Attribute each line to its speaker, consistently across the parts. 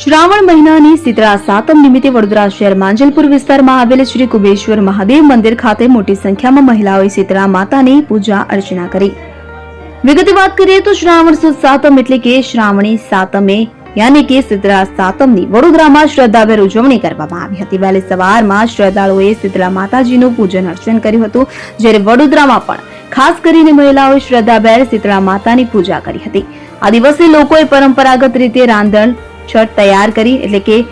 Speaker 1: શ્રાવણ મહિનાની શીતળા સાતમ નિમિત્તે વડોદરા શહેર માંજલપુર વિસ્તારમાં આવેલ શ્રી કુબેશ્વર મહાદેવ મંદિર ખાતે મોટી સંખ્યામાં મહિલાઓએ શીતળા માતાની પૂજા અર્ચના કરી. વિગતે વાત કરીએ તો શ્રાવણ સુદ સાતમ એટલે કે શ્રાવણી સાતમે, યાની કે શીતળા સાતમની વડોદરામાં શ્રદ્ધાભેર ઉજવણી કરવામાં આવી હતી. વહેલી સવારમાં શ્રદ્ધાળુઓએ શીતળા માતાજીનું પૂજન અર્ચન કર્યું હતું, જ્યારે વડોદરામાં પણ ખાસ કરીને મહિલાઓએ શ્રદ્ધાભેર શીતળા માતાની પૂજા કરી હતી. આ દિવસે લોકોએ પરંપરાગત રીતે રાંધણ છઠ તૈયાર કરી એટલે કે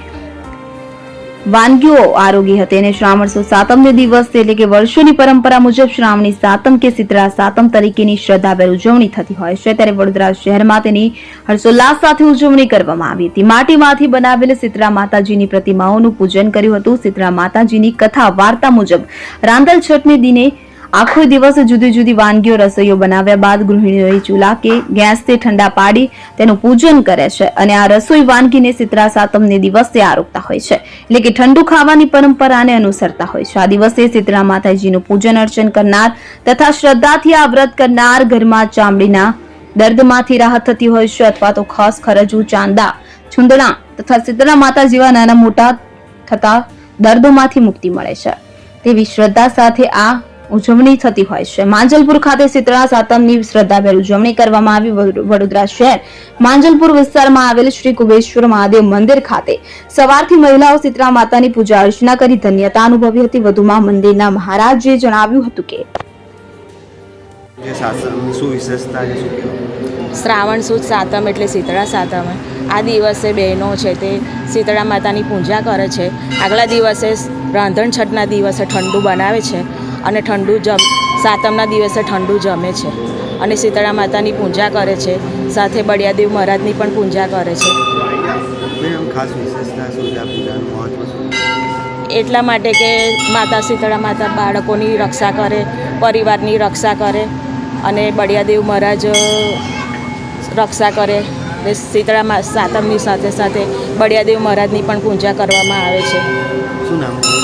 Speaker 1: વાનગીઓ આરોગી હતી અને શ્રાવણ સુદ સાતમને દિવસ એટલે કે વર્ષોની પરંપરા મુજબ શ્રાવણી સાતમ કે શીતળા સાતમ તરીકેની શ્રદ્ધાભેર ઉજવણી થતી હોય છે. ત્યારે વડોદરા શહેરમાં તેની હર્ષોલ્લાસ સાથે ઉજવણી કરવામાં આવી હતી. માટીમાંથી બનાવેલ શીતળા માતાજીની પ્રતિમાઓનું પૂજન કર્યું હતું. શીતળા માતાજીની કથા વાર્તા મુજબ રાંદલ છઠને દિને આખો દિવસ જુદી જુદી વાનગીઓ, રસોઈઓ બનાવ્યા બાદ ગૃહિણીઓએ ચૂલા કે ગેસથી ઠંડા પાડી તેનું પૂજન કરે છે અને આ રસોઈ વાનગીને શીતળા સાતમને દિવસે આરોગતા હોય છે. એટલે કે ઠંડુ ખાવાની પરંપરાને અનુસરતા હોય છે. આ દિવસે શીતળા માતાજીનું પૂજન અર્ચન કરનાર તથા શ્રદ્ધાથી આ વ્રત કરનાર ઘરમાં ચામડીના દર્દમાંથી રાહત થતી હોય છે અથવા તો ખાસ ખરજુ, ચાંદા છુંદણા તથા શીતળા માતા જેવા નાના મોટા થતા દર્દોમાંથી મુક્તિ મળે છે. તેવી શ્રદ્ધા સાથે આ ઉજવણી થતી હોય છે. માંજલપુર ખાતે શીતળા સાતમની શ્રદ્ધાભેર ઉજવણી કરવામાં આવી. વડોદરા શહેર માંજલપુર વિસ્તારમાં આવેલ શ્રી કુબેશ્વર મહાદેવ મંદિર ખાતે સવારથી મહિલાઓ શીતળા માતાની પૂજા અર્ચના કરી ધન્યતા અનુભવી હતી. વધુમાં મંદિરના મહારાજે જણાવ્યું હતું કે
Speaker 2: શ્રાવણ સુદ સાતમ એટલે શીતળા સાતમ. આ દિવસે બહેનો છે તે શીતળા માતાની પૂજા કરે છે. આગલા દિવસે રાંધણ છઠના દિવસે ઠંડુ બનાવે છે. અને ઠંડુ જમ સાતમના દિવસે ઠંડુ જમે છે. અને શીતળા માતાની પૂજા કરે છે. સાથે બળિયાદેવ મહારાજની પણ પૂજા કરે છે? એટલા માટે કે માતા શીતળા માતા બાળકોની રક્ષા કરે પરિવારની રક્ષા કરે અને બળિયાદેવ મહારાજ રક્ષા કરે. શીતળા મા સાતમની સાથે સાથે બળિયાદેવ મહારાજની પણ પૂજા કરવામાં આવે છે.
Speaker 3: શું નામ? છે